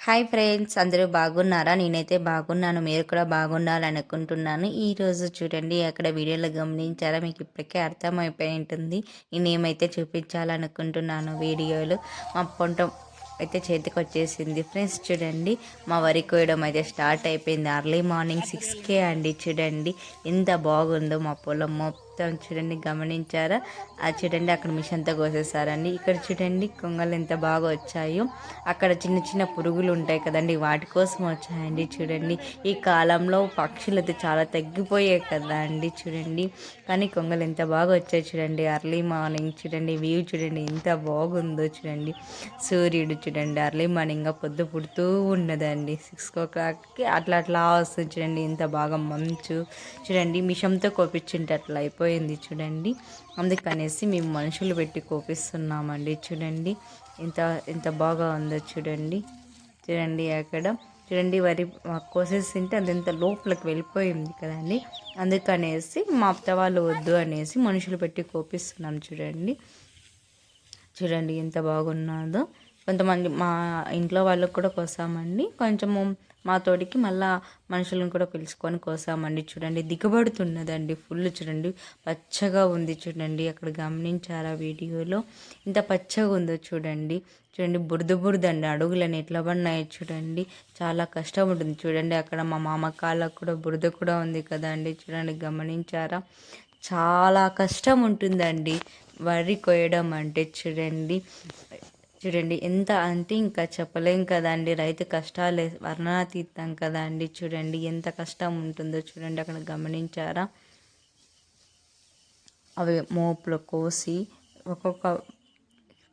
Hi friends అందరూ బాగున్నారా? నేనైతే బాగున్నాను మీరు కూడా బాగుండాలని అనుకుంటున్నాను. ఈరోజు చూడండి అక్కడ వీడియోలో గమనించారా మీకు ఇప్పటికే అర్థమైపోయి ఉంటుంది. నేనేమైతే చూపించాలనుకుంటున్నాను వీడియోలు మా పొంట అయితే చేతికి వచ్చేసింది. ఫ్రెండ్స్ చూడండి మా వరి కోయడం అయితే స్టార్ట్ అయిపోయింది. అర్లీ మార్నింగ్ సిక్స్కే అండి చూడండి. ఎంత బాగుందో మా పొలం మొత్తం చూడండి గమనించారా? అది చూడండి అక్కడ మిషన్తో కోసేసారండి ఇక్కడ చూడండి కొంగలు ఎంత బాగా వచ్చాయో. అక్కడ చిన్న చిన్న పురుగులు ఉంటాయి కదండి వాటి కోసం వచ్చాయండి చూడండి. ఈ కాలంలో పక్షులు అయితే చాలా తగ్గిపోయాయి కదా అండి చూడండి. కానీ కొంగలు ఎంత బాగా వచ్చాయి చూడండి. అర్లీ మార్నింగ్ చూడండి వ్యూ చూడండి ఎంత బాగుందో చూడండి. సూర్యుడు చూడండి అర్లీ మార్నింగ్ పొద్దు పుడుతూ ఉన్నదండి. సిక్స్ ఓ క్లాక్కి అట్లా అట్లా వస్తుంది చూడండి. ఎంత బాగా మంచు. చూడండి మిషంతో కోపించింటే అట్లా అయిపోయి అయిపోయింది చూడండి. అందుకనేసి మేము మనుషులు పెట్టి కోపిస్తున్నామండి చూడండి. ఎంత ఎంత బాగా ఉందో చూడండి. చూడండి అక్కడ. చూడండి వరి కోసేసింటే అది ఎంత లోపలికి వెళ్ళిపోయింది కదండి. అందుకనేసి మా అత్త వాళ్ళు వద్దు అనేసి మనుషులు పెట్టి కోపిస్తున్నాం చూడండి. చూడండి ఎంత బాగున్నదో. కొంతమంది మా ఇంట్లో వాళ్ళకు కూడా కోసామండి. కొంచెము మా తోటికి మళ్ళా మనుషులను కూడా పిలుచుకొని కోసామండి. చూడండి దిగబడుతున్నదండి. ఫుల్ చూడండి పచ్చగా ఉంది చూడండి. అక్కడ గమనించారా వీడియోలో? ఇంత పచ్చగా ఉందో చూడండి. చూడండి బురద బురద అండి అడుగులని ఎట్లా పడినాయి చూడండి. చాలా కష్టం ఉంటుంది చూడండి. అక్కడ మా మామ కాళ్ళకు కూడా బురద కూడా ఉంది కదండి. చూడండి గమనించారా? చాలా కష్టం ఉంటుందండి వరి కోయడం అంటే చూడండి. చూడండి ఎంత అంటే ఇంకా చెప్పలేం కదండి. రైతు కష్టాలు వర్ణనాతీతం కదండి. చూడండి ఎంత కష్టం ఉంటుందో చూడండి అక్కడ గమనించారా? అవి మోపులు కోసి ఒక్కొక్క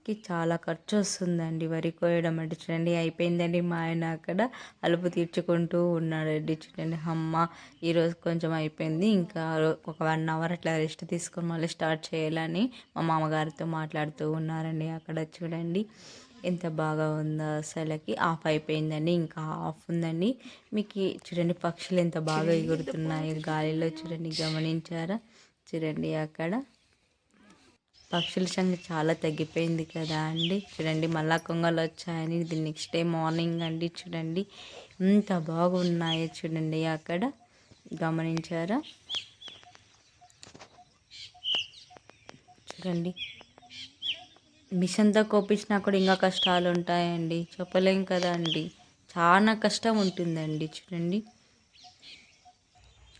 కి చాలా ఖర్చు వస్తుందండి వరి కోయడం అంటే చూడండి అయిపోయిందండి. మా ఆయన అక్కడ అలుపు తీర్చుకుంటూ ఉన్నాడండి. చూడండి అమ్మ ఈరోజు కొంచెం అయిపోయింది. ఇంకా ఒక వన్ అవర్ అట్లా రెస్ట్ తీసుకొని మళ్ళీ స్టార్ట్ చేయాలని మా మామగారితో మాట్లాడుతూ ఉన్నారండి అక్కడ. చూడండి ఎంత బాగా ఉందో అసలుకి. ఆఫ్ అయిపోయిందండి. ఇంకా ఆఫ్ ఉందండి. మీకు చూడండి పక్షులు ఎంత బాగా ఎగురుతున్నాయి. గాలిలో చూడండి గమనించారా? చూడండి అక్కడ పక్షుల సంఖ్య చాలా తగ్గిపోయింది కదా అండి. చూడండి మళ్ళా కొంగలు వచ్చాయని. ఇది నెక్స్ట్ డే మార్నింగ్ అండి చూడండి. ఎంత బాగున్నాయో చూడండి అక్కడ. గమనించారా? చూడండి. మిషన్తో కోపించినా కూడా ఇంకా కష్టాలు ఉంటాయండి. చెప్పలేం కదా అండి. చాలా కష్టం ఉంటుందండి చూడండి.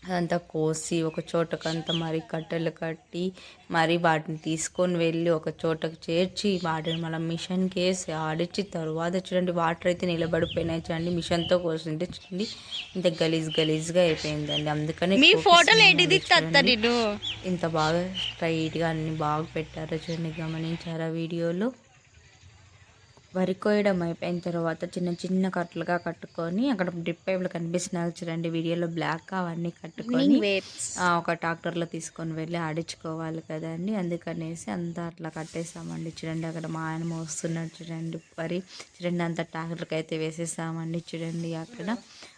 అదంతా కోసి ఒక చోటకంతా మరి కట్టెలు కట్టి మరి వాటిని తీసుకొని వెళ్ళి ఒక చోటకు చేర్చి వాటిని మళ్ళీ మిషన్కి వేసి ఆడిచి తరువాత చూడండి వాటర్ అయితే నిలబడిపోయినాయి చూడండి. మిషన్తో కోసింటే చూడండి ఇంత గలీజ్ గలీజ్గా అయిపోయిందండి. అందుకని మీ ఫోటోలు ఇంత బాగా స్ట్రైట్గా అన్ని బాగా పెట్టారో చూడండి. గమనించారా వీడియోలో? వరి కోయడం అయిపోయిన తర్వాత చిన్న చిన్న కట్టలుగా కట్టుకొని అక్కడ డ్రిప్ పైపులు కనిపిస్తున్నాయి చూడండి వీడియోలో బ్లాక్ అవన్నీ కట్టుకొని ఒక ట్రాక్టర్లో తీసుకొని వెళ్ళి ఆడించుకోవాలి కదండి అందుకనేసి అంతా అట్లా కట్టేసామండి. చూడండి అక్కడ మా ఆయన మోస్తున్నాడు చూడండి వరి. చూడండి అంత ట్రాక్టర్కి అయితే వేసేసామండి చూడండి అక్కడ.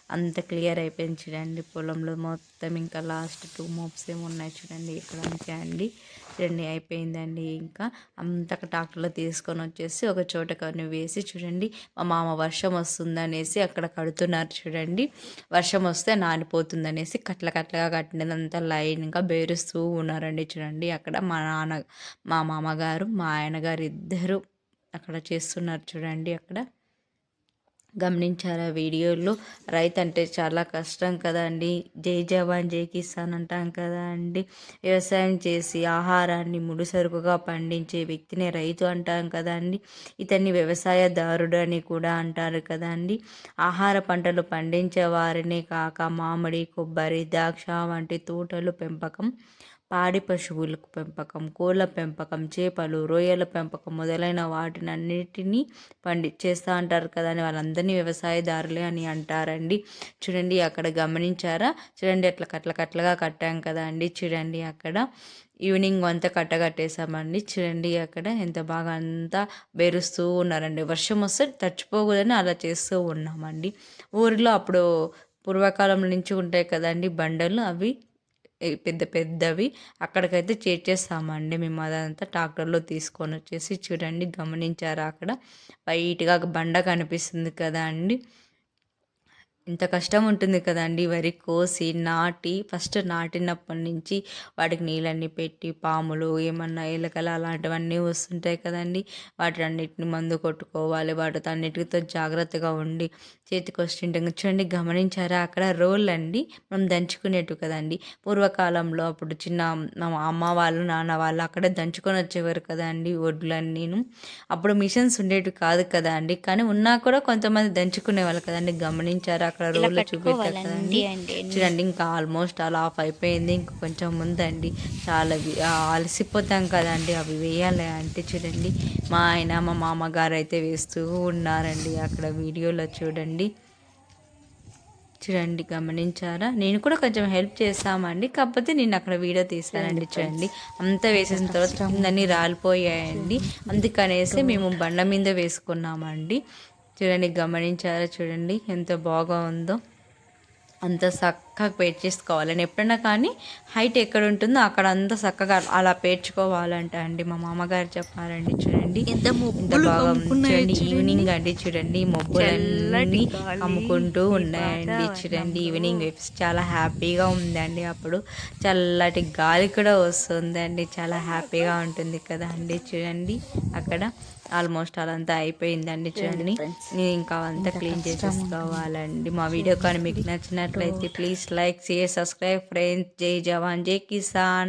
అంత క్లియర్ అయిపోయింది చూడండి. పొలంలో మొత్తం ఇంకా లాస్ట్ టూ మోప్స్ ఏమి ఉన్నాయి చూడండి. ఇక్కడ అంతే అండి. చూడండి అయిపోయిందండి ఇంకా. అంతక ట్రాక్టర్లో తీసుకొని వచ్చేసి ఒక చోట కొన్ని వేసి చూడండి. మా మామ వర్షం వస్తుందనేసి అక్కడ కడుతున్నారు చూడండి. వర్షం వస్తే నానిపోతుందనేసి కట్ల కట్లగా కట్టినదంతా లైన్గా బేరుస్తూ ఉన్నారండి చూడండి. అక్కడ మా నాన్న మా మామగారు మా ఆయనగారు ఇద్దరు అక్కడ చేస్తున్నారు చూడండి అక్కడ. గమనించారా? వీడియోలో రైతు అంటే చాలా కష్టం కదండి. జై జవాన్ జై కిసాన్ అంటాం కదా అండి వ్యవసాయం చేసి ఆహారాన్ని ముడిసరుకుగా పండించే వ్యక్తిని రైతు అంటాం కదండి. ఇతన్ని వ్యవసాయదారుడు అని కూడా అంటారు కదండి. ఆహార పంటలు పండించే వారిని కాక మామిడి కొబ్బరి ద్రాక్ష వంటి తోటలు పెంపకం పాడి పశువులకు పెంపకం కోళ్ళ పెంపకం చేపలు రొయ్యల పెంపకం మొదలైన వాటిని అన్నిటినీ పండి చేస్తూ అంటారు కదా అని వాళ్ళందరినీ వ్యవసాయదారులే అని అంటారండి. చూడండి అక్కడ గమనించారా? చూడండి అట్లా కట్ల కట్లగా కట్టాం కదా అండి. చూడండి అక్కడ ఈవినింగ్ అంతా కట్టగట్టేసామండి చూడండి అక్కడ ఎంత బాగా అంతా బెరుస్తూ ఉన్నారండి. వర్షం వస్తే తచ్చిపోకూడదని అలా చేస్తూ ఉన్నామండి. ఊరిలో అప్పుడు పూర్వకాలం నుంచి ఉంటాయి కదండి బండలు అవి. పెద్ద పెద్దవి అక్కడికైతే చేర్చేస్తామండి. మేము అదంతా ట్రాక్టర్లో తీసుకొని వచ్చేసి చూడండి గమనించారా అక్కడ? వైట్గా బండ కనిపిస్తుంది కదా అండి. ఇంత కష్టం ఉంటుంది కదండి వరి కోసి నాటి ఫస్ట్ నాటినప్పటి నుంచి వాటికి నీళ్ళన్నీ పెట్టి పాములు ఏమన్నా ఎలకలు అలాంటివన్నీ వస్తుంటాయి కదండి. వాటి అన్నిటిని మందు కొట్టుకోవాలి వాటితో అన్నిటితో జాగ్రత్తగా ఉండి చేతికి వస్తుంటే చూడండి గమనించారా? అక్కడ రోల్ అండి మనం దంచుకునేట్టు కదండి. పూర్వకాలంలో అప్పుడు చిన్న మా అమ్మ వాళ్ళు నాన్న వాళ్ళు అక్కడే దంచుకొని వచ్చేవారు కదండి వడ్లన్నీను. అప్పుడు మిషన్స్ ఉండేవి కాదు కదా అండి కానీ ఉన్నా కూడా కొంతమంది దంచుకునేవాళ్ళు కదండి. గమనించారా? అక్కడ రోడ్లో చూపెట్టారు కదండి చూడండి ఇంకా ఆల్మోస్ట్ అలా ఆఫ్ అయిపోయింది. ఇంకా కొంచెం ముందండి. చాలా అలసిపోతాం కదండి. అవి వేయాలి అంటే చూడండి. మా ఆయన మా మామగారు అయితే వేస్తూ ఉన్నారండి అక్కడ వీడియోలో చూడండి. చూడండి గమనించారా? నేను కూడా కొంచెం హెల్ప్ చేస్తామండి. కాకపోతే నేను అక్కడ వీడియో తీసానండి చూడండి అంతా వేసేసిన తర్వాత కిందన్నీ రాలిపోయాయండి. అందుకనేసి మేము బండ మీద వేసుకున్నామండి. చూడండి గమనించారా చూడండి ఎంత బాగా ఉందో అంత చక్కగా పేర్చేసుకోవాలి నేను ఎప్పుడైనా కానీ హైట్ ఎక్కడ ఉంటుందో అక్కడ అంత చక్కగా అలా పేర్చుకోవాలంట అండి. మా మామగారు చెప్పారండి చూడండి. ఎంత బాగా చూడండి. ఈవినింగ్ అండి చూడండి. మబ్బులన్నీ అమ్ముకుంటూ ఉన్నాయండి చూడండి. ఈవినింగ్ వేవ్స్ చాలా హ్యాపీగా ఉందండి అప్పుడు. చల్లటి గాలి కూడా వస్తుందండి. చాలా హ్యాపీగా ఉంటుంది కదా అండి చూడండి. అక్కడ ఆల్మోస్ట్ అదంతా అయిపోయిందండి చూడండి. నేను ఇంకా అంతా క్లీన్ చేసేసుకోవాలండి. మా వీడియో కానీ మీకు నచ్చినట్లయితే please like share subscribe friends జై జవాన్ జై కిసాన్